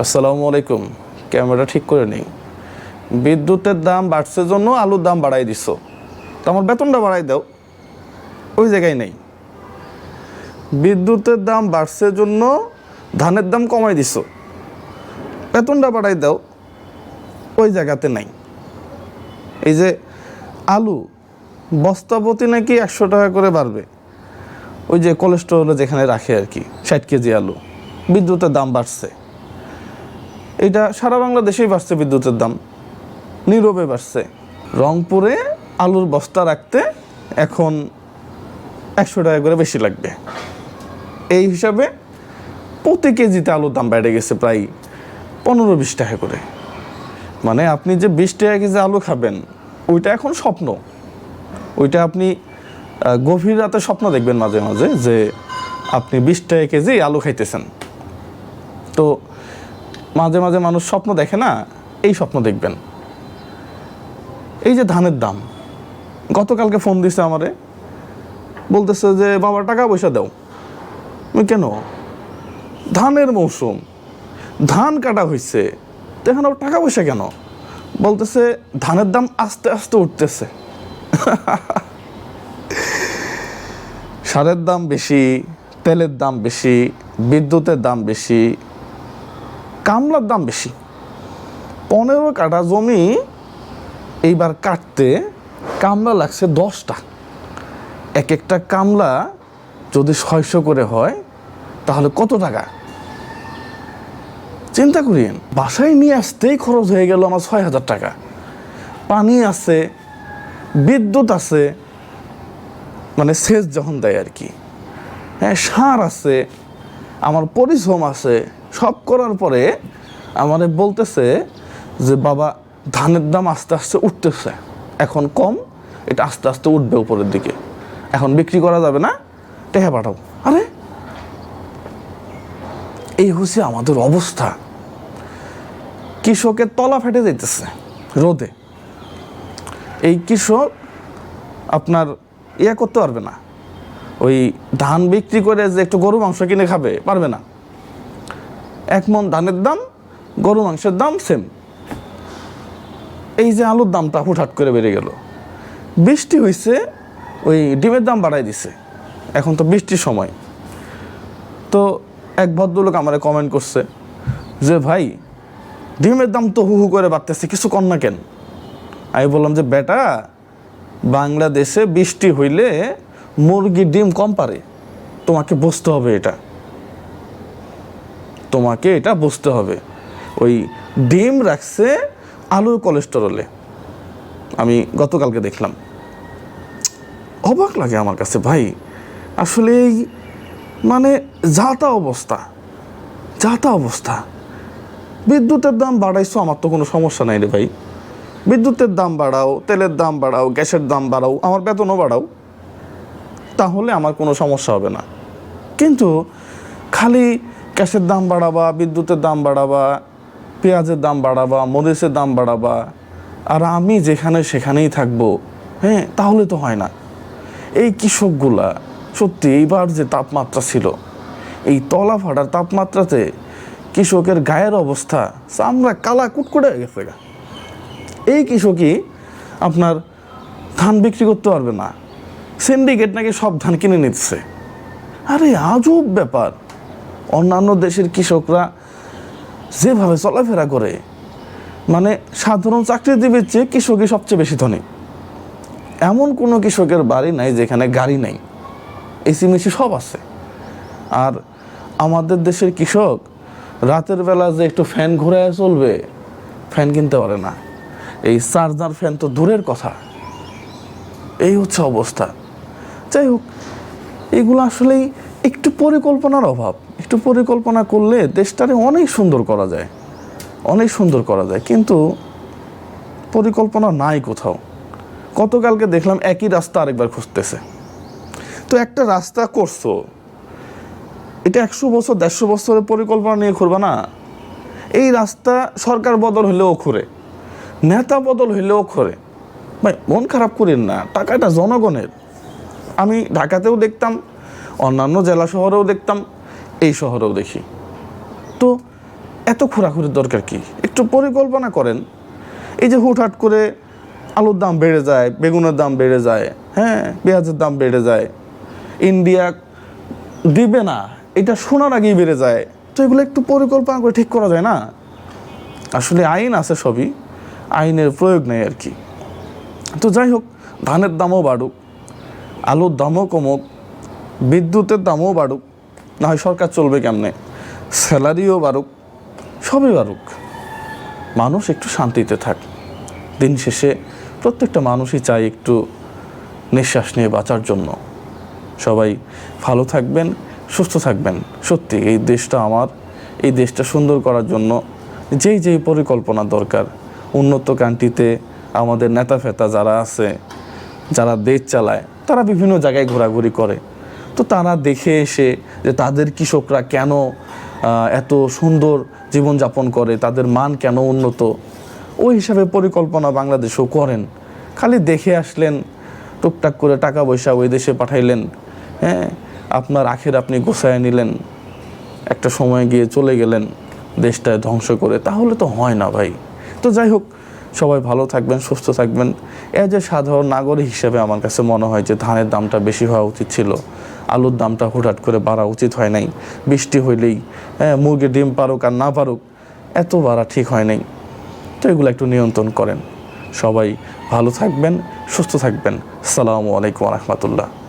আসসালামু আলাইকুম। ক্যামেরা ঠিক করে নেই। বিদ্যুতের দাম বাড়ছে জন্য আলুর দাম বাড়াই দিছ। তো আমার বেতনটা বাড়াই দাও। ওই জায়গায় নেই। বিদ্যুতের দাম বাড়ছে জন্য ধানের দাম কমাই দিছ। বেতনটা বাড়াই দাও। ওই জায়গাতে নাই। এই যে আলু বস্তাপতি নাকি একশো টাকা করে বাড়বে। ওই যে কোলেস্ট্রল যেখানে রাখে আর কি, ষাট কেজি আলু। বিদ্যুতের দাম বাড়ছে। এটা সারা বাংলাদেশেই বাড়ছে বিদ্যুতের দাম। নীরবে বাড়ছে। রংপুরে আলুর বস্তা রাখতে এখন একশো টাকা করে বেশি লাগবে। এই হিসাবে প্রতি কেজিতে আলুর দাম বেড়ে গেছে প্রায় পনেরো বিশ টাকা করে। মানে আপনি যে বিশ টাকা কেজি আলু খাবেন, ওইটা এখন স্বপ্ন। ওইটা আপনি গভীর রাতে স্বপ্ন দেখবেন মাঝে মাঝে যে আপনি বিশ টাকা কেজি আলু খাইতেছেন। তো মাঝে মাঝে মানুষ স্বপ্ন দেখে না, এই স্বপ্ন দেখবেন। এই যে ধানের দাম, গতকালকে ফোন দিছে আমারে, বলতেছে যে, বাবা, টাকা পয়সা দাও। কেন? ধানের মৌসুম, ধান কাটা হয়েছে তো এখন আবার টাকা পয়সা কেন? বলতেছে, ধানের দাম আস্তে আস্তে উঠতেছে। সারের দাম বেশি, তেলের দাম বেশি, বিদ্যুতের দাম বেশি কামলার দাম বেশি। পনেরো কাঠা জমি এইবার কাটতে কামলা লাগছে দশটা। এক একটা কামলা যদি ছয়শো করে হয়, তাহলে কত টাকা? চিন্তা করিয়েন, বাসায় নিয়ে আসতেই খরচ হয়ে গেল আমার ছয় হাজার টাকা। পানি আছে, বিদ্যুৎ আছে মানে সেচ যখন দেয় আর কি। হ্যাঁ সার আছে, আমার পরিশ্রম আছে সব করার পরে আমাদের বলতেছে যে, বাবা, ধানের দাম আস্তে আস্তে উঠতেছে। এখন কম, এটা আস্তে আস্তে উঠবে উপরের দিকে। এখন বিক্রি করা যাবে না, টেহা পাঠাও। আরে! এই হচ্ছে আমাদের অবস্থা। কৃষকের তলা ফেটে যাইতেছে রোদে। এই কৃষক আপনার ইয়ে করতে পারবে না। ওই ধান বিক্রি করে যে একটু গরু মাংস কিনে খাবে, পারবে না। এক মন ধানের দাম, গরু মাংসের দাম সেম এই যে আলুর দামটা হুটহাট করে বেড়ে গেল। বৃষ্টি হয়েছে ওই ডিমের দাম বাড়াই দিছে। এখন তো বৃষ্টির সময়। তো এক ভদ্রলোক আমারে কমেন্ট করছে যে, ভাই, ডিমের দাম তো হু হু করে বাড়তেছে, কিছু কর না কেন? আমি বললাম যে, বেটা, বাংলাদেশে বৃষ্টি হইলে মুরগি ডিম কম পারে। তোমাকে বুঝতে হবে এটা। তোমাকে এটা বুঝতে হবে। ওই ডিম রাখছে আলুর কোলেস্টেরলে আমি গতকালকে দেখলাম। অবাক লাগে আমার কাছে ভাই। আসলে এই মানে যাতা অবস্থা। যাতা অবস্থা। বিদ্যুতের দাম বাড়াইছো, আমার তো কোনো সমস্যা নাই রে ভাই। বিদ্যুতের দাম বাড়াও, তেলের দাম বাড়াও, গ্যাসের দাম বাড়াও, আমার বেতনও বাড়াও। তাহলে আমার কোনো সমস্যা হবে না। কিন্তু খালি গ্যাসের দাম বাড়াবা, বিদ্যুতের দাম বাড়াবা, পেঁয়াজের দাম বাড়াবা, মরিচের দাম বাড়াবা, আর আমি যেখানে সেখানেই থাকব হ্যাঁ তাহলে তো হয় না। এই কৃষকগুলা, সত্যি এইবার যে তাপমাত্রা ছিল, এই তলা ফাটার তাপমাত্রাতে কৃষকের গায়ের অবস্থা, চামড়া কালা কুটকুটে গেছে গা। এই কৃষকই আপনার ধান বিক্রি করতে পারবে না। সিন্ডিকেট নাকি সব ধান কিনে নিচ্ছে। আরে আজব ব্যাপার। অন্যান্য দেশের কৃষকরা যেভাবে চলাফেরা করে মানে সাধারণ চাকরি চাকরিজীবীর চেয়ে কৃষকই সবচেয়ে বেশি ধনী। এমন কোনো কৃষকের বাড়ি নাই যেখানে গাড়ি নেই। এসি মেসি সব আছে। আর আমাদের দেশের কৃষক রাতের বেলা যে একটু ফ্যান ঘুরায় চলবে, ফ্যান কিনতে পারে না। এই চার্জার ফ্যান তো দূরের কথা। এই হচ্ছে অবস্থা। যাই হোক, এগুলো আসলেই একটু পরিকল্পনার অভাব। একটু পরিকল্পনা করলে দেশটারে অনেক সুন্দর করা যায়। অনেক সুন্দর করা যায়। কিন্তু পরিকল্পনা নাই কোথাও। গতকালকে দেখলাম একই রাস্তা আরেকবার খুঁজতেছে। তো একটা রাস্তা করছ। এটা একশো বছর, দেড়শো বছরের পরিকল্পনা নিয়ে খুঁড়বা না? এই রাস্তা সরকার বদল হলেও খুঁড়ে নেতা বদল হইলেও খরে ভাই, মন খারাপ করেন না। টাকাটা জনগণের। আমি ঢাকাতেও দেখতাম, অন্যান্য জেলা শহরেও দেখতাম। এই শহরেও দেখি। তো এত খোরাখুরির দরকার কি? একটু পরিকল্পনা করেন। এই যে হুটহাট করে আলুর দাম বেড়ে যায়, বেগুনের দাম বেড়ে যায় হ্যাঁ পেঁয়াজের দাম বেড়ে যায়, ইন্ডিয়া দিবে না, এটা শোনার আগেই বেড়ে যায়। তো এগুলো একটু পরিকল্পনা করে ঠিক করা যায় না? আসলে আইন আছে সবই, আইনের প্রয়োগ নেই আর কি। তো যাই হোক, ধানের দামও বাড়ুক, আলুর দামও কমুক, বিদ্যুতের দামও বাড়ুক না হয় সরকার চলবে কেমনে? স্যালারিও বাড়ুক, সবই বাড়ুক। মানুষ একটু শান্তিতে থাক। দিন শেষে প্রত্যেকটা মানুষই চায় একটু নিঃশ্বাস নিয়ে বাঁচার জন্য। সবাই ভালো থাকবেন, সুস্থ থাকবেন। সত্যি, এই দেশটা আমার, এই দেশটা সুন্দর করার জন্য যেই যেই পরিকল্পনা দরকার, উন্নত কান্ট্রিতে আমাদের নেতা ফেতা যারা আছে, যারা দেশ চালায়, তারা বিভিন্ন জায়গায় ঘোরাঘুরি করে। তো তারা দেখে এসে যে তাদের কৃষকরা কেন এত সুন্দর জীবনযাপন করে, তাদের মান কেন উন্নত? ওই হিসাবে পরিকল্পনা বাংলাদেশেও করেন। খালি দেখে আসলেন, টুকটাক করে টাকা পয়সা ওই দেশে পাঠাইলেন হ্যাঁ? আপনার আখের আপনি গোছায় নিলেন, একটা সময় গিয়ে চলে গেলেন দেশটা ধ্বংস করে। তাহলে তো হয় না ভাই। তো যাই হোক, সবাই ভালো থাকবেন, সুস্থ থাকবেন। এ যে সাধারণ নাগরিক হিসেবে আমার কাছে মনে হয় যে ধানের দামটা বেশি হওয়া উচিত ছিল। আলুর দামটা হুটহাট করে বাড়া উচিত হয় নাই। বৃষ্টি হইলেই হ্যাঁ মুরগি ডিম পারুক আর না পারুক, এত বাড়া ঠিক হয় নাই। তো এগুলো একটু নিয়ন্ত্রণ করেন। সবাই ভালো থাকবেন, সুস্থ থাকবেন। সালামু আলাইকুম রহমতুল্লাহ।